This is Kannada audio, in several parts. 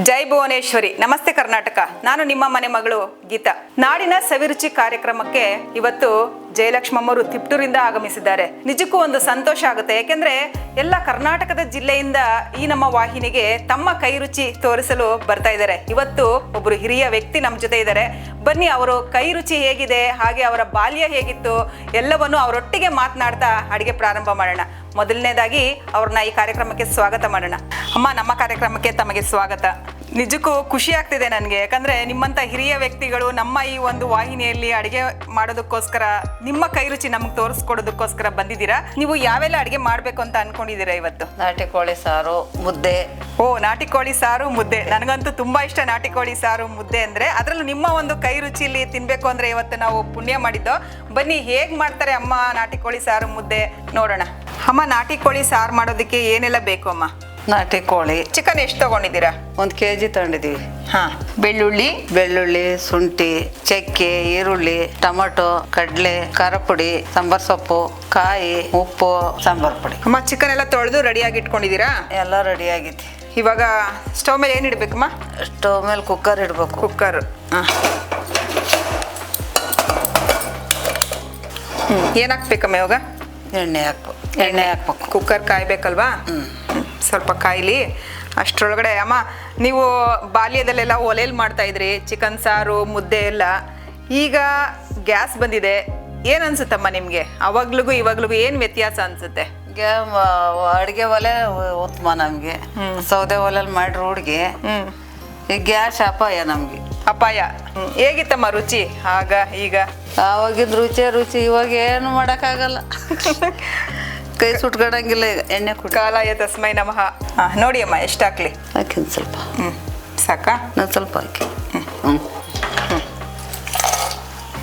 ಜೈ ಭುವನೇಶ್ವರಿ. ನಮಸ್ತೆ ಕರ್ನಾಟಕ. ನಾನು ನಿಮ್ಮ ಮನೆ ಮಗಳು ಗೀತಾ. ನಾಡಿನ ಸವಿರುಚಿ ಕಾರ್ಯಕ್ರಮಕ್ಕೆ ಇವತ್ತು ಜಯಲಕ್ಷ್ಮಮ್ಮರು ತಿಪ್ಟೂರಿಂದ ಆಗಮಿಸಿದ್ದಾರೆ. ನಿಜಕ್ಕೂ ಒಂದು ಸಂತೋಷ ಆಗುತ್ತೆ. ಯಾಕೆಂದ್ರೆ ಎಲ್ಲ ಕರ್ನಾಟಕದ ಜಿಲ್ಲೆಯಿಂದ ಈ ನಮ್ಮ ವಾಹಿನಿಗೆ ತಮ್ಮ ಕೈ ರುಚಿ ತೋರಿಸಲು ಬರ್ತಾ ಇದ್ದಾರೆ. ಇವತ್ತು ಒಬ್ಬರು ಹಿರಿಯ ವ್ಯಕ್ತಿ ನಮ್ಮ ಜೊತೆ ಇದ್ದಾರೆ. ಬನ್ನಿ, ಅವರು ಕೈ ರುಚಿ ಹೇಗಿದೆ, ಹಾಗೆ ಅವರ ಬಾಲ್ಯ ಹೇಗಿತ್ತು, ಎಲ್ಲವನ್ನು ಅವರೊಟ್ಟಿಗೆ ಮಾತನಾಡ್ತಾ ಅಡಿಗೆ ಪ್ರಾರಂಭ ಮಾಡೋಣ. ಮೊದಲನೇದಾಗಿ ಅವ್ರನ್ನ ಈ ಕಾರ್ಯಕ್ರಮಕ್ಕೆ ಸ್ವಾಗತ ಮಾಡೋಣ. ಅಮ್ಮ ನಮ್ಮ ಕಾರ್ಯಕ್ರಮಕ್ಕೆ ತಮಗೆ ಸ್ವಾಗತ. ನಿಜಕ್ಕೂ ಖುಷಿ ಆಗ್ತಿದೆ ನನಗೆ. ಯಾಕಂದ್ರೆ ನಿಮ್ಮಂತ ಹಿರಿಯ ವ್ಯಕ್ತಿಗಳು ನಮ್ಮ ಈ ಒಂದು ವಾಹಿನಿಯಲ್ಲಿ ಅಡಿಗೆ ಮಾಡೋದಕ್ಕೋಸ್ಕರ ನಿಮ್ಮ ಕೈ ರುಚಿ ನಮ್ಗೆ ತೋರಿಸ್ಕೊಡೋದಕ್ಕೋಸ್ಕರ ಬಂದಿದ್ದೀರಾ? ನೀವು ಯಾವೆಲ್ಲ ಅಡಿಗೆ ಮಾಡ್ಬೇಕು ಅಂತ ಅನ್ಕೊಂಡಿದ್ದೀರಾ ಇವತ್ತು? ನಾಟಿ ಕೋಳಿ ಸಾರು ಮುದ್ದೆ. ಓ ನಾಟಿ ಕೋಳಿ ಸಾರು ಮುದ್ದೆ. ನನಗಂತೂ ತುಂಬಾ ಇಷ್ಟ ನಾಟಿ ಕೋಳಿ ಸಾರು ಮುದ್ದೆ ಅಂದ್ರೆ. ಅದ್ರಲ್ಲೂ ನಿಮ್ಮ ಒಂದು ಕೈ ರುಚಿಲಿ ತಿನ್ಬೇಕು ಅಂದ್ರೆ ಇವತ್ತು ನಾವು ಪುಣ್ಯ ಮಾಡಿದ್ದು. ಬನ್ನಿ ಹೇಗ್ ಮಾಡ್ತಾರೆ ಅಮ್ಮ ನಾಟಿ ಕೋಳಿ ಸಾರು ಮುದ್ದೆ ನೋಡೋಣ. ಅಮ್ಮ ನಾಟಿ ಕೋಳಿ ಸಾರು ಮಾಡೋದಕ್ಕೆ ಏನೆಲ್ಲ ಬೇಕು ಅಮ್ಮ? ನಾಟಿ ಕೋಳಿ. ಚಿಕನ್ ಎಷ್ಟು ತಗೊಂಡಿದ್ದೀರಾ? ಒಂದು ಕೆ ಜಿ ತಗೊಂಡಿದ್ದೀವಿ. ಹಾಂ ಬೆಳ್ಳುಳ್ಳಿ? ಬೆಳ್ಳುಳ್ಳಿ ಶುಂಠಿ ಚಕ್ಕೆ ಈರುಳ್ಳಿ ಟೊಮಟೊ ಕಡಲೆ ಖಾರ ಪುಡಿ ಸಾಂಬಾರ್ ಸೊಪ್ಪು ಕಾಯಿ ಉಪ್ಪು ಸಾಂಬಾರ್ ಪುಡಿ. ಅಮ್ಮ ಚಿಕನ್ ಎಲ್ಲ ತೊಳೆದು ರೆಡಿಯಾಗಿ ಇಟ್ಕೊಂಡಿದ್ದೀರಾ? ಎಲ್ಲ ರೆಡಿ ಆಗೈತಿ. ಇವಾಗ ಸ್ಟವ್ ಮೇಲೆ ಏನು ಇಡಬೇಕಮ್ಮ ಸ್ಟವ್ ಮೇಲೆ ಕುಕ್ಕರ್ ಇಡಬೇಕು. ಕುಕ್ಕರ್ ಏನು ಹಾಕ್ಬೇಕಮ್ಮ ಇವಾಗ? ಎಣ್ಣೆ ಹಾಕ್ಬೇಕು. ಎಣ್ಣೆ ಹಾಕ್ಬೇಕು. ಕುಕ್ಕರ್ ಕಾಯ್ಬೇಕಲ್ವಾ? ಸ್ವಲ್ಪ ಕಾಯಿಲಿ. ಅಷ್ಟರೊಳಗಡೆ ಅಮ್ಮ ನೀವು ಬಾಲ್ಯದಲ್ಲೆಲ್ಲ ಒಲೆಯಲ್ಲಿ ಮಾಡ್ತಾ ಇದ್ರಿ ಚಿಕನ್ ಸಾರು ಮುದ್ದೆ ಎಲ್ಲ. ಈಗ ಗ್ಯಾಸ್ ಬಂದಿದೆ. ಏನ್ ಅನ್ಸುತ್ತಮ್ಮ ನಿಮ್ಗೆ? ಅವಾಗ್ಲಿಗೂ ಇವಾಗ್ಲಿಗೂ ಏನು ವ್ಯತ್ಯಾಸ ಅನ್ಸುತ್ತೆ? ಅಡುಗೆ ಒಲೆ ಉತ್ತಮ ನಮಗೆ. ಸೌದೆ ಒಲೆಯಲ್ಲಿ ಮಾಡಿರೋ ಹುಡುಗಿ. ಈ ಗ್ಯಾಸ್ ಅಪಾಯ ನಮಗೆ. ಅಪಾಯ. ಹೇಗಿತ್ತಮ್ಮ ರುಚಿ? ಆಗ ಈಗ? ಆವಾಗಿನ ರುಚಿ ರುಚಿ ಇವಾಗ ಏನು ಮಾಡೋಕ್ಕಾಗಲ್ಲ. ಕೈ ಸುಟ್ಕೊಳಂಗಿಲ್ಲ ಈಗ ಎಣ್ಣೆ ಕುಡಿ. ಕಾಲಾಯ ತಸ್ಮೈ ನಮಃ. ಹಾ, ನೋಡಿ ಅಮ್ಮ ಎಷ್ಟು ಹಾಕ್ಲಿ ಹಾಕಿನ ಸ್ವಲ್ಪ. ಹ್ಞೂ ಸಾಕಾ? ನಾನು ಸ್ವಲ್ಪ ಹಾಕಿ. ಹ್ಞೂ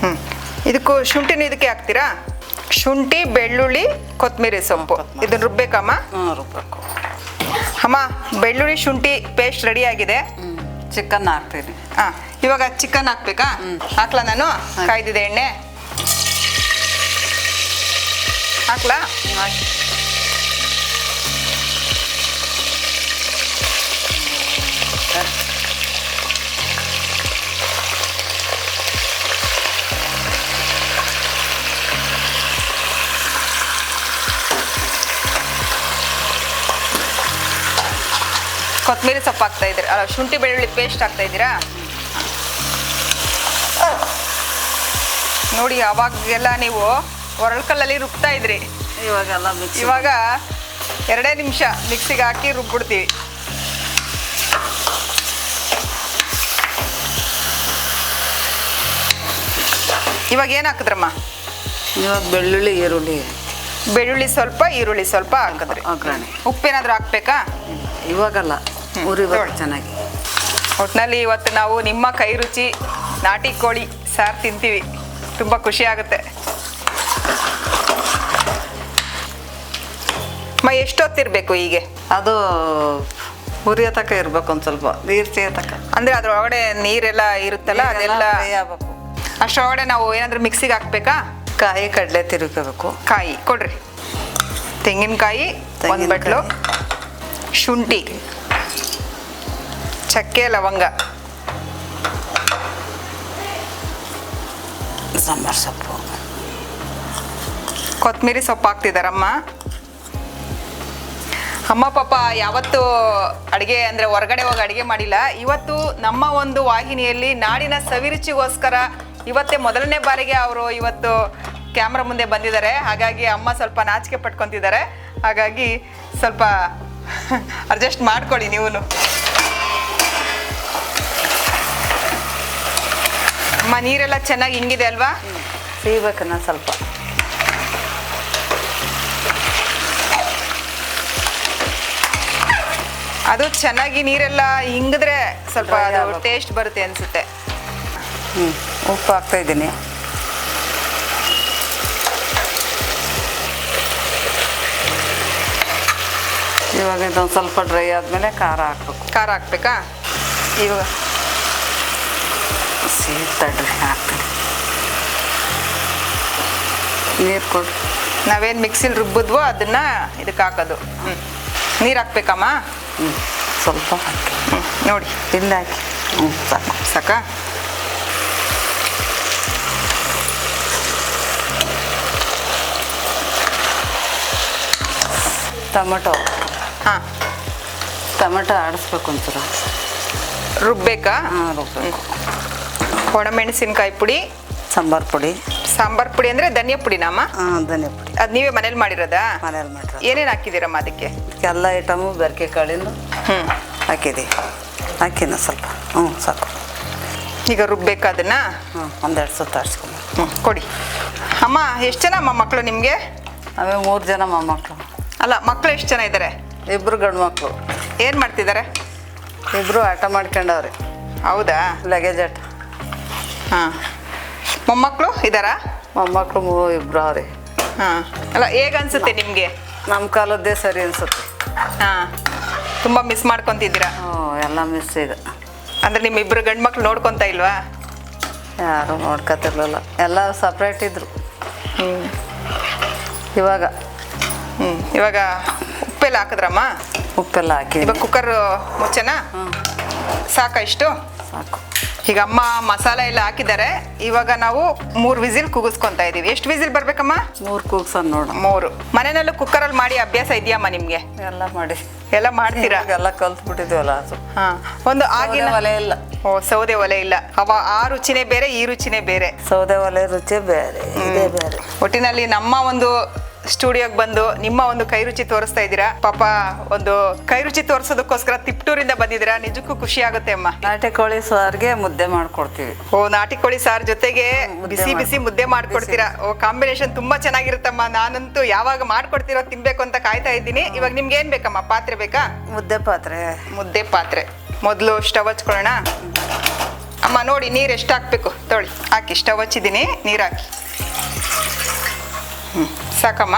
ಹ್ಞೂ ಇದಕ್ಕೂ ಶುಂಠಿನೂ ಇದಕ್ಕೆ ಹಾಕ್ತೀರಾ? ಶುಂಠಿ ಬೆಳ್ಳುಳ್ಳಿ ಕೊತ್ತಂಬರಿ ಸೊಪ್ಪು ಇದನ್ನ ರುಬ್ಬೇಕಮ್ಮ? ಹ್ಞೂ ರುಬ್ಬೇಕು. ಅಮ್ಮ ಬೆಳ್ಳುಳ್ಳಿ ಶುಂಠಿ ಪೇಸ್ಟ್ ರೆಡಿ ಆಗಿದೆ. ಚಿಕನ್ ಹಾಕ್ತೀನಿ. ಹಾಂ ಇವಾಗ ಚಿಕನ್ ಹಾಕ್ಬೇಕಾ? ಹಾಕ್ಲಾ ನಾನು? ಕಾಯ್ದಿದೆ ಎಣ್ಣೆ? ಹಾಕ್ಲಾ? ಕೊತ್ತಂಬರಿ ಸೊಪ್ಪು ಹಾಕ್ತಾ ಇದ್ದೀರಾ. ಅಲ್ಲ ಶುಂಠಿ ಬೆಳ್ಳುಳ್ಳಿ ಪೇಸ್ಟ್ ಹಾಕ್ತಾ ಇದ್ದೀರಾ? ನೋಡಿ ಅವಾಗೆಲ್ಲ ನೀವು ಒರಳ್ಕಲ್ಲಲ್ಲಿ ರುಬ್ತಾ ಇದ್ರಿ. ಇವಾಗೆಲ್ಲ ಮಿಕ್ಸ್ ಇವಾಗ ಎರಡೇ ನಿಮಿಷ ಮಿಕ್ಸಿಗೆ ಹಾಕಿ ರುಬ್ಬಿಡ್ತೀವಿ. ಇವಾಗ ಏನು ಹಾಕಿದ್ರಮ್ಮ? ಇವಾಗ ಬೆಳ್ಳುಳ್ಳಿ ಈರುಳ್ಳಿ. ಬೆಳ್ಳುಳ್ಳಿ ಸ್ವಲ್ಪ ಈರುಳ್ಳಿ ಸ್ವಲ್ಪ ಹಾಕಿದ್ರಿ. ಒಗ್ಗರಣೆ ಉಪ್ಪೇನಾದ್ರೂ ಹಾಕ್ಬೇಕಾ? ಇವಾಗಲ್ಲ. ಊರಿ. ಚೆನ್ನಾಗಿ. ಒಟ್ಟಿನಲ್ಲಿ ಇವತ್ತು ನಾವು ನಿಮ್ಮ ಕೈ ರುಚಿ ನಾಟಿ ಕೋಳಿ ಸಾರು ತಿಂತೀವಿ. ತುಂಬ ಖುಷಿ ಆಗುತ್ತೆ. ಮ ಎಷ್ಟೊತ್ತಿರ್ಬೇಕು ಹೀಗೆ? ಅದು ಉರಿಯೋ ತಕ ಇರ್ಬೇಕು ಒಂದು ಸ್ವಲ್ಪ ನೀರು ಸೇರ್ತಕ ತಕ. ಅಂದ್ರೆ ಅದ್ರೊಳಗಡೆ ನೀರೆಲ್ಲ ಇರುತ್ತಲ್ಲ ಅದೆಲ್ಲ ಆಗ್ಬೇಕು. ಅಷ್ಟರೊಳಗಡೆ ನಾವು ಏನಾದ್ರೂ ಮಿಕ್ಸಿಗೆ ಹಾಕ್ಬೇಕಾ? ಕಾಯಿ ಕಡಲೆ ತಿರುಗಬೇಕು. ಕಾಯಿ ಕೊಡ್ರಿ. ತೆಂಗಿನಕಾಯಿ ಒಂದು. ಬಟ್ಲು ಶುಂಠಿ ಚಕ್ಕೆ ಲವಂಗ. ಸಾಂಬಾರ್ ಸೊಪ್ಪು. ಕೊತ್ತಂಬರಿ ಸೊಪ್ಪು ಹಾಕ್ತಿದಾರಮ್ಮ. ಅಮ್ಮ ಪಾಪ ಯಾವತ್ತು ಅಡುಗೆ ಅಂದರೆ ಹೊರಗಡೆ ಹೋಗಿ ಅಡುಗೆ ಮಾಡಿಲ್ಲ. ಇವತ್ತು ನಮ್ಮ ಒಂದು ವಾಹಿನಿಯಲ್ಲಿ ನಾಡಿನ ಸವಿರುಚಿಗೋಸ್ಕರ ಇವತ್ತೇ ಮೊದಲನೇ ಬಾರಿಗೆ ಅವರು ಇವತ್ತು ಕ್ಯಾಮ್ರಾ ಮುಂದೆ ಬಂದಿದ್ದಾರೆ. ಹಾಗಾಗಿ ಅಮ್ಮ ಸ್ವಲ್ಪ ನಾಚಿಕೆ ಪಟ್ಕೊತಿದ್ದಾರೆ. ಹಾಗಾಗಿ ಸ್ವಲ್ಪ ಅಡ್ಜಸ್ಟ್ ಮಾಡ್ಕೊಳ್ಳಿ ನೀವು ಅಮ್ಮ, ನೀರೆಲ್ಲ ಚೆನ್ನಾಗಿ ಹಿಂಗಿದೆ ಅಲ್ವಾ? ಸಿಗ್ಬೇಕನ್ನ ಸ್ವಲ್ಪ. ಅದು ಚೆನ್ನಾಗಿ ನೀರೆಲ್ಲ ಹಿಂಗಿದ್ರೆ ಸ್ವಲ್ಪ ಟೇಸ್ಟ್ ಬರುತ್ತೆ ಅನ್ಸುತ್ತೆ. ಹ್ಞೂ ಉಪ್ಪು ಹಾಕ್ತಾ ಇದ್ದೀನಿ. ಇವಾಗ ಇದೊಂದು ಸ್ವಲ್ಪ ಡ್ರೈ ಆದಮೇಲೆ ಖಾರ ಹಾಕ್ಬೇಕು. ಖಾರ ಹಾಕ್ಬೇಕಾ? ಇವಾಗ ತಡ್ರಿ ಹಾಕ್ತೀನಿ. ನೀರು ಕೊಡಿ. ನಾವೇನು ಮಿಕ್ಸಿಲಿ ರುಬ್ಬಿದ್ವೋ ಅದನ್ನ ಇದಕ್ಕೆ ಹಾಕೋದು. ಹ್ಞೂ ನೀರು ಹಾಕ್ಬೇಕಮ್ಮ? ಸ್ವಲ್ಪ ಹಾಕಿ. ಹ್ಞೂ. ನೋಡಿ ತಿಂದ ಹಾಕಿ ಹ್ಞೂ ಸಾಕು. ಸಾಕಾ? ಟೊಮೊಟೊ. ಹಾಂ. ಟೊಮೊಟೊ ಆಡಿಸ್ಬೇಕು ಒಂಥರ ರುಬ್ಬೇಕಾ? ಹಾಂ ರುಬ್ಬೇಕು. ಒಣಮೆಣಸಿನ್ಕಾಯಿ ಪುಡಿ. ಸಾಂಬಾರು ಪುಡಿ. ಸಾಂಬಾರ್ ಪುಡಿ ಅಂದ್ರೆ ಧನಿಯಾ ಪುಡಿನಮ್ಮ ಹಾಂ ಧನಿಯಾ ಪುಡಿ. ಅದ್ ನೀವೇ ಮನೇಲಿ ಮಾಡಿರೋದಾ? ಮನೇಲಿ ಮಾಡ್ರಿ ಏನೇನು ಹಾಕಿದ್ದೀರಮ್ಮ ಅದಕ್ಕೆ? ಎಲ್ಲ ಐಟಮು ಬೆರಕೆ ಕಾಳಿಂದು. ಹ್ಞೂ ಹಾಕಿದ್ದೀವಿ ಹಾಕಿನ ಸ್ವಲ್ಪ. ಹ್ಞೂ ಸಾಕು. ಈಗ ರುಬ್ಬೇಕಾ ಅದನ್ನ? ಹ್ಞೂ ಒಂದೆರಡು ಸುತ್ತ ಆಡಿಸ್ಕೊಂಡು. ಹ್ಞೂ ಕೊಡಿ. ಅಮ್ಮ ಎಷ್ಟು ಜನ ಅಮ್ಮ ಮಕ್ಕಳು ನಿಮಗೆ? ಅವೇ ಮೂರು ಜನ ಮಕ್ಕಳು ಅಲ್ಲ ಮಕ್ಕಳು ಎಷ್ಟು ಜನ ಇದ್ದಾರೆ ಇಬ್ಬರು ಗಂಡು ಮಕ್ಕಳು ಏನು ಮಾಡ್ತಿದ್ದಾರೆ ಇಬ್ಬರು ಆಟ ಮಾಡ್ಕೊಂಡವ್ರಿ. ಹೌದಾ? ಲಗೇಜ್ ಆಟ. ಹಾಂ. ಮೊಮ್ಮಕ್ಕಳು ಇದ್ದಾರಾ ಮೊಮ್ಮಕ್ಕಳು ಮೂ ಇಬ್ರು ಅವ್ರಿ. ಹಾಂ. ಅಲ್ಲ ಹೇಗೆ ಅನ್ಸುತ್ತೆ ನಿಮಗೆ? ನಮ್ಮ ಕಾಲದ್ದೇ ಸರಿ ಅನ್ಸುತ್ತೆ. ಹಾಂ. ತುಂಬ ಮಿಸ್ ಮಾಡ್ಕೊತಿದ್ದೀರಾ? ಹ್ಞೂ ಎಲ್ಲ ಮಿಸ್ ಈಗ. ಅಂದರೆ ನಿಮ್ಮ ಇಬ್ಬರು ಗಂಡು ಮಕ್ಳು ನೋಡ್ಕೊತಾ ಇಲ್ವಾ? ಯಾರು ನೋಡ್ಕೊತಿರ್ಲಿಲ್ಲ. ಎಲ್ಲ ಸಪ್ರೇಟ್ ಇದ್ರು. ಹ್ಞೂ ಇವಾಗ? ಹ್ಞೂ ಇವಾಗ ಉಪ್ಪೆಲ್ಲ ಹಾಕಿದ್ರಮ್ಮ? ಉಪ್ಪೆಲ್ಲ ಹಾಕಿ ಇವಾಗ ಕುಕ್ಕರ್ ಮುಚ್ಚನಾ? ಹ್ಞೂ ಸಾಕಾ ಇಷ್ಟು? ಸಾಕು. ಈಗ ಅಮ್ಮ ಮಸಾಲೆ ಎಲ್ಲ ಹಾಕಿದ್ದಾರೆ. ಇವಾಗ ನಾವು ಮೂರು ವಿಸಿಲ್ ಕೂಗಿಸ್ಕೊಂತ ಇದೀವಿ ಎಷ್ಟು ವಿಸಿಲ್ ಬರ್ಬೇಕಮ್ಮ? ಮೂರು ಕೂಗ್ಸನ್ ನೋಡು ಮೂರು. ಮನೆಯಲ್ಲೂ ಕುಕ್ಕರಲ್ಲಿ ಮಾಡಿ ಅಭ್ಯಾಸ ಇದೆಯಮ್ಮ ನಿಮಗೆ? ಎಲ್ಲ ಮಾಡಿ. ಎಲ್ಲ ಮಾಡ್ತೀರಾ? ಎಲ್ಲ ಕಲ್ತು ಬಿಟ್ಟಿದ್ವಲ್ಲ ಅದು. ಹಾ ಒಂದು ಆಗಿನ ಒಲೆ ಇಲ್ಲ. ಓ ಸೌದೆ ಒಲೆ ಇಲ್ಲ. ಅವ ಆ ರುಚಿನೇ ಬೇರೆ ಈ ರುಚಿನೇ ಬೇರೆ. ಸೌದೆ ಒಲೆ ರುಚಿ ಬೇರೆ ಇದೇ ಬೇರೆ. ಒಟ್ಟಿನಲ್ಲಿ ನಮ್ಮ ಒಂದು ಸ್ಟುಡಿಯೋಗೆ ಬಂದು ನಿಮ್ಮ ಒಂದು ಕೈ ರುಚಿ ತೋರಿಸ್ತಾ ಇದ್ದೀರಾ? ಪಾಪ ಒಂದು ಕೈ ರುಚಿ ತೋರಿಸೋದಕ್ಕೋಸ್ಕರ ತಿಪ್ಟೂರಿಂದ ಬಂದಿದ್ದೀರಾ? ನಿಜಕ್ಕೂ ಖುಷಿ ಆಗುತ್ತೆ ಅಮ್ಮ. ನಾಟಿ ಕೋಳಿ ಸಾರ್ಗೆ ಮುದ್ದೆ ಮಾಡ್ಕೊಡ್ತೀವಿ. ಓ ನಾಟಿ ಕೋಳಿ ಸಾರ್ ಜೊತೆಗೆ ಬಿಸಿ ಬಿಸಿ ಮುದ್ದೆ ಮಾಡ್ಕೊಡ್ತೀರಾ? ಓ ಕಾಂಬಿನೇಷನ್ ತುಂಬಾ ಚೆನ್ನಾಗಿರುತ್ತಮ್ಮ. ನಾನಂತೂ ಯಾವಾಗ ಮಾಡ್ಕೊಡ್ತಿರೋ ತಿನ್ಬೇಕು ಅಂತ ಕಾಯ್ತಾ ಇದ್ದೀನಿ. ಇವಾಗ ನಿಮ್ಗೆ ಏನ್ ಬೇಕಮ್ಮ? ಪಾತ್ರೆ ಬೇಕಾ? ಮುದ್ದೆ ಪಾತ್ರೆ. ಮುದ್ದೆ ಪಾತ್ರೆ. ಮೊದಲು ಸ್ಟವ್ ಹಚ್ಕೊಳ್ಳೋಣ. ಅಮ್ಮ ನೋಡಿ ನೀರು ಎಷ್ಟು ಹಾಕ್ಬೇಕು? ತೊಳಿ. ಹಾಕಿ ಸ್ಟವ್ ಹಚ್ಚಿದ್ದೀನಿ. ನೀರು ಹಾಕಿ. ಹ್ಞೂ ಸಾಕಮ್ಮ.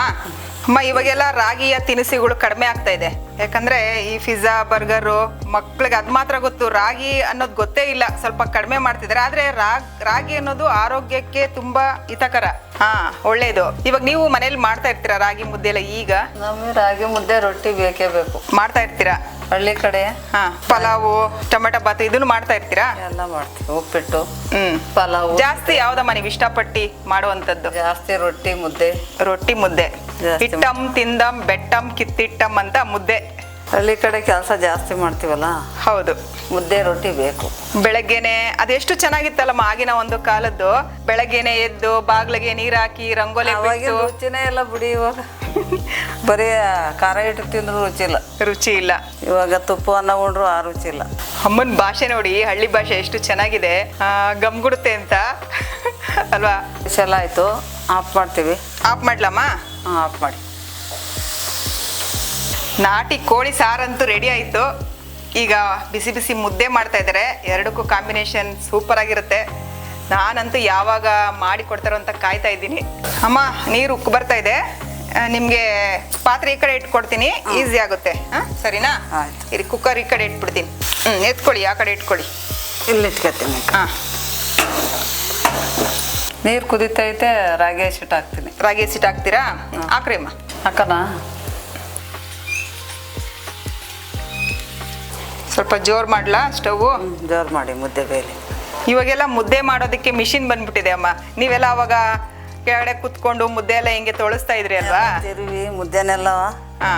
ಅಮ್ಮ ಇವಾಗೆಲ್ಲ ರಾಗಿಯ ತಿನಿಸುಗಳು ಕಡಿಮೆ ಆಗ್ತಾ ಇದೆ. ಯಾಕಂದ್ರೆ ಈ ಪಿಜ್ಜಾ ಬರ್ಗರು ಮಕ್ಳಿಗೆ ಅದು ಮಾತ್ರ ಗೊತ್ತು. ರಾಗಿ ಅನ್ನೋದು ಗೊತ್ತೇ ಇಲ್ಲ. ಸ್ವಲ್ಪ ಕಡಿಮೆ ಮಾಡ್ತಿದ್ದಾರೆ. ಆದ್ರೆ ರಾಗ್ ರಾಗಿ ಅನ್ನೋದು ಆರೋಗ್ಯಕ್ಕೆ ತುಂಬಾ ಹಿತಕರ. ಹಾ ಒಳ್ಳೇದು. ಇವಾಗ ನೀವು ಮನೇಲಿ ಮಾಡ್ತಾ ಇರ್ತೀರಾ ರಾಗಿ ಮುದ್ದೆ ಎಲ್ಲ ಈಗ? ನಮಗೆ ರಾಗಿ ಮುದ್ದೆ ರೊಟ್ಟಿ ಬೇಕೇ ಬೇಕು. ಮಾಡ್ತಾ ಇರ್ತೀರಾ? ಹಳ್ಳಿ ಕಡೆ ಹಾ. ಪಲಾವು ಟೊಮೆಟೊ ಬಾತ್ ಇದನ್ನು ಮಾಡ್ತಾ ಇರ್ತೀರಾ? ಎಲ್ಲ ಮಾಡ್ತೀವಿ ಉಪ್ಪಿಟ್ಟು ಹ್ಮ್. ಪಲಾವ್. ಜಾಸ್ತಿ ಯಾವ್ದಮ್ಮ ನೀವು ಇಷ್ಟಪಟ್ಟು ಮಾಡುವಂತದ್ದು ಜಾಸ್ತಿ ರೊಟ್ಟಿ ಮುದ್ದೆ. ರೊಟ್ಟಿ ಮುದ್ದೆ. ಜಾಸ್ತಿ ಇಟ್ಟಂ ತಿಂದಂ ಬೆಟ್ಟಂ ಕಿತ್ತಿಟ್ಟಂ ಅಂತ ಮುದ್ದೆ. ಹಳ್ಳಿ ಕಡೆ ಕೆಲಸ ಜಾಸ್ತಿ ಮಾಡ್ತೀವಲ್ಲ? ಹೌದು. ಮುದ್ದೆ ರೊಟ್ಟಿ ಬೇಕು. ಬೆಳಗ್ಗೆನೆ ಅದೆಷ್ಟು ಚೆನ್ನಾಗಿತ್ತಲ್ಲಮ್ಮ ಆಗಿನ ಒಂದು ಕಾಲದ್ದು? ಬೆಳಗ್ಗೆನೆ ಎದ್ದು ಬಾಗ್ಲಿಗೆ ನೀರ್ ಹಾಕಿ ರಂಗೋಲಿ ಅವಾಗಿನ ರುಚಿನೇ ಎಲ್ಲ ಬಿಡಿ ಇವಾಗ. ಬರೀ ಖಾರ ಇಟ್ಟು ತಿಂದ್ರು ರುಚಿ ಇಲ್ಲ. ರುಚಿ ಇಲ್ಲ. ಇವಾಗ ತುಪ್ಪ ಅನ್ನ ಉಂಡ್ರು ಆ ರುಚಿ ಇಲ್ಲ. ಅಮ್ಮನ ಭಾಷೆ ನೋಡಿ ಹಳ್ಳಿ ಭಾಷೆ ಎಷ್ಟು ಚೆನ್ನಾಗಿದೆ. ಆ, ಗಮ್ಗುಡುತ್ತೆ ಅಂತ. ಅಲ್ವಾ? ಸಲ ಆಯಿತು. ಆಫ್ ಮಾಡ್ತೀವಿ. ಆಫ್ ಮಾಡ್ಲಮ್ಮ? ಹಾಂ ಆಫ್ ಮಾಡಿ. ನಾಟಿ ಕೋಳಿ ಸಾರಂತೂ ರೆಡಿ ಆಯಿತು. ಈಗ ಬಿಸಿ ಬಿಸಿ ಮುದ್ದೆ ಮಾಡ್ತಾ ಇದ್ದಾರೆ. ಎರಡಕ್ಕೂ ಕಾಂಬಿನೇಷನ್ ಸೂಪರ್ ಆಗಿರುತ್ತೆ. ನಾನಂತೂ ಯಾವಾಗ ಮಾಡಿ ಕೊಡ್ತಾರೋ ಅಂತ ಕಾಯ್ತಾ ಇದ್ದೀನಿ. ಅಮ್ಮ ನೀರು ಉಕ್ಕು ಬರ್ತಾ ಇದೆ. ನಿಮಗೆ ಪಾತ್ರೆ ಈ ಕಡೆ ಇಟ್ಕೊಡ್ತೀನಿ. ಈಸಿ ಆಗುತ್ತೆ. ಹಾಂ ಸರಿನಾ? ಇಲ್ಲಿ ಇರಿ ಕುಕ್ಕರ್ ಈ ಕಡೆ ಇಟ್ಬಿಡ್ತೀನಿ. ಹ್ಞೂ ಎತ್ಕೊಳ್ಳಿ ಆ ಕಡೆ ಇಟ್ಕೊಳ್ಳಿ. ಇಲ್ಲಿ ಇಟ್ಕೊತೀನಿ ಹಾಂ. ನೀರು ಕುದಿತೈತೆ ರಾಗಿ ಹಸಿಟ್ಟು ಹಾಕ್ತೀನಿ. ರಾಗಿ ಹಸಿಟ್ಟು ಹಾಕ್ತೀರಾ? ಹಾಕ್ರಿ ಅಮ್ಮ. ಹಾಕನಾ ಸ್ವಲ್ಪ ಜೋರು ಮಾಡ್ಲಾ ಸ್ಟವ್? ಜೋರು ಮಾಡಿ ಮುದ್ದೆ ಬೇರೆ ಇವಾಗೆಲ್ಲ ಮುದ್ದೆ ಮಾಡೋದಕ್ಕೆ ಮಿಷಿನ್ ಬಂದ್ಬಿಟ್ಟಿದೆ ಅಮ್ಮ. ನೀವೆಲ್ಲ ಅವಾಗ ಕೆಳಗಡೆ ಕುತ್ಕೊಂಡು ಮುದ್ದೆ ಎಲ್ಲ ಹಿಂಗೆ ತೊಳಸ್ತಾ ಇದ್ರಿ ಅಲ್ವಾ? ತಿರುವಿ ಮುದ್ದೆನೆಲ್ಲ ಹಾ.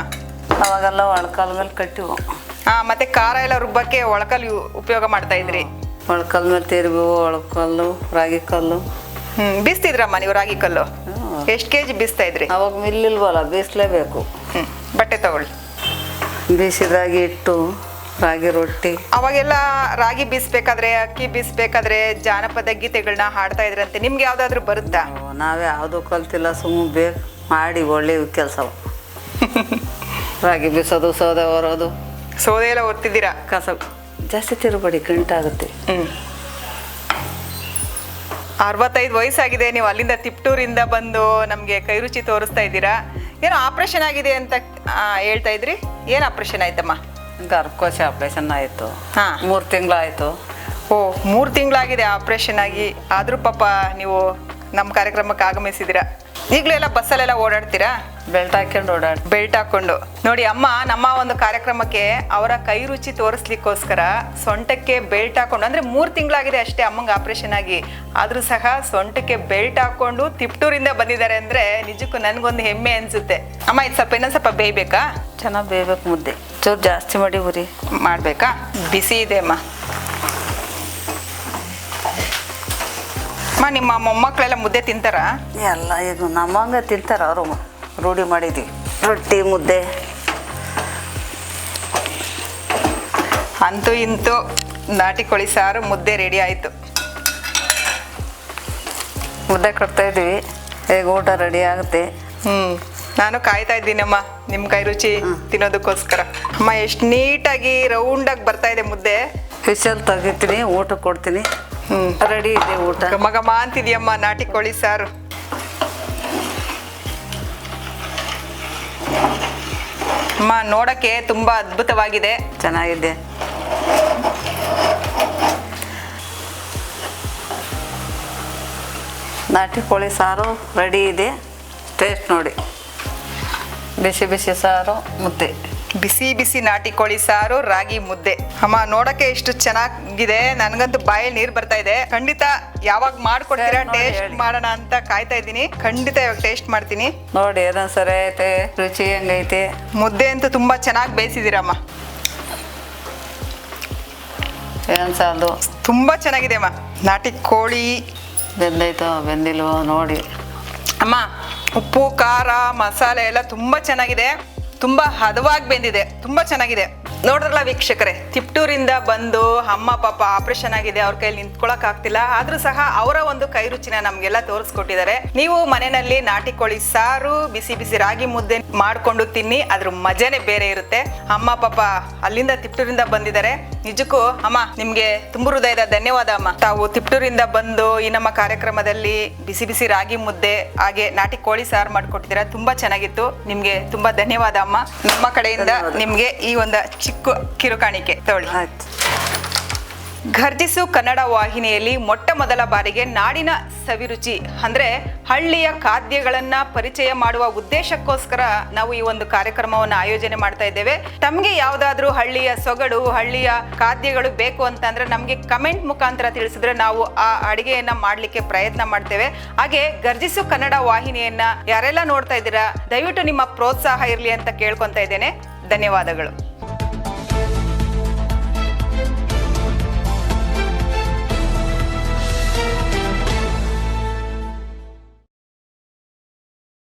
ಅವಾಗೆಲ್ಲ ಒಣಕಾಲ ಮೇಲೆ ಕಟ್ಟಿವು. ಹಾ ಮತ್ತೆ ಖಾರ ಎಲ್ಲ ರುಬ್ಬಕ್ಕೆ ಒಳಕಲ್ ಉಪಯೋಗ ಮಾಡ್ತಾ ಇದ್ರಿ? ಒಣಕಾಲ ಮೇಲೆ ತಿರುವಿ ಒಳಕಲ್ಲು ರಾಗಿ ಕಲ್ಲು. ಹ್ಮ್ ಬೀಸ್ತಿದ್ರಮ್ಮ ನೀವು ರಾಗಿ ಕಲ್ಲು. ಎಷ್ಟು ಕೆ ಜಿ ಬೀಸ್ತಾ ಇದ್ರಿ? ಅವಾಗ ಮಿಲ್ಲಿಲ್ವಲ್ಲ ಬೀಸಲೇಬೇಕು. ಹ್ಮ್ ಬಟ್ಟೆ ತಗೊಳ್ಳಿ. ಬೀಸಿದ ರಾಗಿ ಇಟ್ಟು ರಾಗಿ ರೊಟ್ಟಿ. ಅವಾಗೆಲ್ಲ ರಾಗಿ ಬೀಸ್ಬೇಕಾದ್ರೆ ಅಕ್ಕಿ ಬೀಸ್ಬೇಕಾದ್ರೆ ಜಾನಪದ ಗೀತೆಗಳನ್ನ ಹಾಡ್ತಾ ಇದ್ರಂತೆ. ನಿಮ್ಗೆ ಯಾವ್ದಾದ್ರು ಬರುತ್ತಾ? ನಾವೇ ಯಾವುದೂ ಕಲ್ತಿಲ್ಲ ಸುಮ್ಮನೆ ಬೇಕು ಮಾಡಿ ಒಳ್ಳೆ ಕೆಲಸ ರಾಗಿ ಬೀಸೋದು ಸೌದೆ ಹೊರೋದು ಸೋದೆ ಎಲ್ಲ ಒತ್ತಿದ್ದೀರಾ ಕಸ ಜಾಸ್ತಿ ತಿರುಗಬೇಡಿ ಗಂಟಾಗುತ್ತೆ ಅರವತ್ತೈದು ವಯಸ್ಸಾಗಿದೆ ನೀವು ಅಲ್ಲಿಂದ ತಿಪ್ಟೂರಿಂದ ಬಂದು ನಮಗೆ ಕೈರುಚಿ ತೋರಿಸ್ತಾ ಇದ್ದೀರಾ. ಏನೋ ಆಪರೇಷನ್ ಆಗಿದೆ ಅಂತ ಹೇಳ್ತಾ ಇದ್ರಿ. ಏನು ಆಪರೇಷನ್ ಆಯ್ತಮ್ಮ? ಗರ್ಭಕೋಶ ಆಪರೇಷನ್ ಆಯಿತು. ಹಾ. ಮೂರು ತಿಂಗಳಾಯಿತು. ಓ ಮೂರು ತಿಂಗಳಾಗಿದೆ ಆಪರೇಷನ್ ಆಗಿ. ಆದರೂ ಪಾಪ ನೀವು ನಮ್ಮ ಕಾರ್ಯಕ್ರಮಕ್ಕೆ ಆಗಮಿಸಿದ್ದೀರಾ ಈಗಲೂ ಎಲ್ಲ ಬಸ್ಸಲ್ಲೆಲ್ಲ ಓಡಾಡ್ತೀರಾ? ಬೆಲ್ಟ್ ಹಾಕೊಂಡು ಓಡಾಡ್ ಬೆಲ್ಟ್ ಹಾಕೊಂಡು ನೋಡಿ ಅಮ್ಮ ನಮ್ಮ ಒಂದು ಕಾರ್ಯಕ್ರಮಕ್ಕೆ ಅವರ ಕೈ ರುಚಿ ತೋರಿಸ್ಲಿಕ್ಕೋಸ್ಕರ ಸೊಂಟಕ್ಕೆ ಬೆಲ್ಟ್ ಹಾಕೊಂಡು ಅಂದ್ರೆ ಮೂರು ತಿಂಗಳಾಗಿದೆ ಅಷ್ಟೇ ಅಮ್ಮಂಗೆ ಆಪರೇಷನ್ ಆಗಿ. ಆದ್ರೂ ಸಹ ಸೊಂಟಕ್ಕೆ ಬೆಲ್ಟ್ ಹಾಕೊಂಡು ತಿಪ್ಟೂರಿಂದ ಬಂದಿದ್ದಾರೆ ಅಂದ್ರೆ ನಿಜಕ್ಕೂ ನನ್ಗೊಂದು ಹೆಮ್ಮೆ ಅನ್ಸುತ್ತೆ. ಅಮ್ಮ ಇದು ಸ್ವಲ್ಪ ಇನ್ನೊಂದ್ ಸ್ವಲ್ಪ ಬೇಯ್ಬೇಕಾ? ಚೆನ್ನಾಗಿ ಬೇಯ್ಬೇಕು ಮುದ್ದೆ. ಚೂರು ಜಾಸ್ತಿ ಮಾಡಿ ಉರಿ ಮಾಡ್ಬೇಕಾ? ಬಿಸಿ ಇದೆ ಅಮ್ಮ. ಅಮ್ಮ ನಿಮ್ಮ ಮೊಮ್ಮಕ್ಕಳೆಲ್ಲ ಮುದ್ದೆ ತಿಂತಾರ? ಎಲ್ಲ ಇದು ನಮ್ಮಂಗೆ ತಿಂತಾರ ಅವರು ರೂಢಿ ಮಾಡಿದ್ವಿ ರೊಟ್ಟಿ ಮುದ್ದೆ. ಅಂತೂ ಇಂತೂ ನಾಟಿ ಕೋಳಿ ಸಾರು ಮುದ್ದೆ ರೆಡಿ ಆಯಿತು. ಮುದ್ದೆ ಕೊಡ್ತಾ ಇದ್ದೀವಿ. ಈಗ ಊಟ ರೆಡಿ ಆಗುತ್ತೆ? ಹ್ಞೂ ನಾನು ಕಾಯ್ತಾ ಇದ್ದೀನಮ್ಮ ನಿಮ್ಮ ಕೈ ರುಚಿ ತಿನ್ನೋದಕ್ಕೋಸ್ಕರ. ಅಮ್ಮ ಎಷ್ಟು ನೀಟಾಗಿ ರೌಂಡಾಗಿ ಬರ್ತಾ ಇದೆ ಮುದ್ದೆ. ಫಿಶಲ್ ತೆಗಿತೀನಿ ಊಟ ಕೊಡ್ತೀನಿ. ರೆಡಿ ಇದೆ ಊಟ. ಘಮ ಘಮ ಅಂತಿದ್ಯಮ್ಮ ನಾಟಿ ಕೋಳಿ ಸಾರು. ಅಮ್ಮ ನೋಡಕ್ಕೆ ತುಂಬಾ ಅದ್ಭುತವಾಗಿದೆ. ಚೆನ್ನಾಗಿದೆ. ನಾಟಿ ಕೋಳಿ ಸಾರು ರೆಡಿ ಇದೆ. ಟೇಸ್ಟ್ ನೋಡಿ. ಬಿಸಿ ಬಿಸಿ ಸಾರು ಮುದ್ದೆ. ಬಿಸಿ ಬಿಸಿ ನಾಟಿ ಕೋಳಿ ಸಾರು ರಾಗಿ ಮುದ್ದೆ. ಅಮ್ಮ ನೋಡಕ್ಕೆ ಎಷ್ಟು ಚೆನ್ನಾಗಿದೆ. ನನ್ಗಂತೂ ಬಾಯಲ್ಲಿ ನೀರ್ ಬರ್ತಾ ಇದೆ. ಖಂಡಿತ ಯಾವಾಗ ಮಾಡ್ಕೊಡ್ತೀರಾ ಟೇಸ್ಟ್ ಮಾಡೋಣ ಅಂತ ಕಾಯ್ತಾ ಇದ್ದೀನಿ. ಖಂಡಿತ ಇವಾಗ ಟೇಸ್ಟ್ ಮಾಡ್ತೀನಿ. ನೋಡಿ ಏನೋ ಸರಿ ಐತೆ. ರುಚಿ ಹೆಂಗೈತೆ? ಮುದ್ದೆ ಅಂತೂ ತುಂಬಾ ಚೆನ್ನಾಗಿ ಬೇಯಿಸಿದಿರಮ್ಮ ಏನು ಸಾಲದು? ತುಂಬಾ ಚೆನ್ನಾಗಿದೆ ಅಮ್ಮ. ನಾಟಿ ಕೋಳಿ. ಬೆಂದೈತೋ ಬೆಂದಿಲ್ವೋ ನೋಡಿ. ಅಮ್ಮ ಉಪ್ಪು ಖಾರ ಮಸಾಲೆ ಎಲ್ಲ ತುಂಬಾ ಚೆನ್ನಾಗಿದೆ. ತುಂಬಾ ಹದವಾಗಿ ಬೆಂದಿದೆ, ತುಂಬಾ ಚೆನ್ನಾಗಿದೆ. ನೋಡ್ರಲ್ಲ ವೀಕ್ಷಕರೇ, ತಿಪ್ಟೂರಿಂದ ಬಂದು ಅಮ್ಮ, ಪಾಪ ಆಪರೇಷನ್ ಆಗಿದೆ, ಅವ್ರ ಕೈಲಿ ನಿಂತ್ಕೊಳಕ್ ಆಗ್ತಿಲ್ಲ. ಆದ್ರೂ ಸಹ ಅವರ ಒಂದು ಕೈ ರುಚಿನ ನಮ್ಗೆಲ್ಲ ತೋರಿಸ್ಕೊಟ್ಟಿದ್ದಾರೆ. ನೀವು ಮನೆಯಲ್ಲಿ ನಾಟಿ ಕೋಳಿ ಸಾರು, ಬಿಸಿ ಬಿಸಿ ರಾಗಿ ಮುದ್ದೆ ಮಾಡ್ಕೊಂಡು ತಿನ್ನಿ, ಅದ್ರ ಮಜಾನೇ ಬೇರೆ ಇರುತ್ತೆ. ಅಮ್ಮ, ಪಾಪ ಅಲ್ಲಿಂದ ತಿಪ್ಟೂರಿಂದ ಬಂದಿದ್ದಾರೆ. ನಿಜಕ್ಕೂ ಅಮ್ಮ ನಿಮ್ಗೆ ತುಂಬ ಹೃದಯದ ಧನ್ಯವಾದ ಅಮ್ಮ. ತಾವು ತಿಪ್ಟೂರಿಂದ ಬಂದು ಈ ನಮ್ಮ ಕಾರ್ಯಕ್ರಮದಲ್ಲಿ ಬಿಸಿ ಬಿಸಿ ರಾಗಿ ಮುದ್ದೆ ಹಾಗೆ ನಾಟಿ ಕೋಳಿ ಸಾರು ಮಾಡ್ಕೊಟ್ಟಿದ್ದೀರಾ ತುಂಬಾ ಚೆನ್ನಾಗಿತ್ತು. ನಿಮ್ಗೆ ತುಂಬಾ ಧನ್ಯವಾದ ಅಮ್ಮ. ನಮ್ಮ ಕಡೆಯಿಂದ. ನಿಮ್ಗೆ ಈ ಒಂದು ಚಿಕ್ಕ ಕಿರುಕಾಣಿಕೆ. ತಗೊಳ್ಳಿ. ಆಯ್ತು. ಘರ್ಜಿಸು ಕನ್ನಡ ವಾಹಿನಿಯಲ್ಲಿ ಮೊಟ್ಟ ಮೊದಲ ಬಾರಿಗೆ ನಾಡಿನ ಸವಿರುಚಿ, ಅಂದ್ರೆ ಹಳ್ಳಿಯ ಖಾದ್ಯಗಳನ್ನ ಪರಿಚಯ ಮಾಡುವ ಉದ್ದೇಶಕ್ಕೋಸ್ಕರ ನಾವು ಈ ಒಂದು ಕಾರ್ಯಕ್ರಮವನ್ನು ಆಯೋಜನೆ ಮಾಡ್ತಾ ಇದ್ದೇವೆ. ತಮಗೆ ಯಾವ್ದಾದ್ರೂ ಹಳ್ಳಿಯ ಸೊಗಡು, ಹಳ್ಳಿಯ ಖಾದ್ಯಗಳು ಬೇಕು ಅಂತಂದ್ರೆ ನಮಗೆ ಕಮೆಂಟ್ ಮುಖಾಂತರ ತಿಳಿಸಿದ್ರೆ ನಾವು ಆ ಅಡಿಗೆಯನ್ನ ಮಾಡ್ಲಿಕ್ಕೆ ಪ್ರಯತ್ನ ಮಾಡ್ತೇವೆ. ಹಾಗೆ ಗರ್ಜಿಸು ಕನ್ನಡ ವಾಹಿನಿಯನ್ನ ಯಾರೆಲ್ಲ ನೋಡ್ತಾ ಇದ್ದೀರಾ, ದಯವಿಟ್ಟು ನಿಮ್ಮ ಪ್ರೋತ್ಸಾಹ ಇರಲಿ ಅಂತ ಕೇಳ್ಕೊತಾ ಇದ್ದೇನೆ. ಧನ್ಯವಾದಗಳು.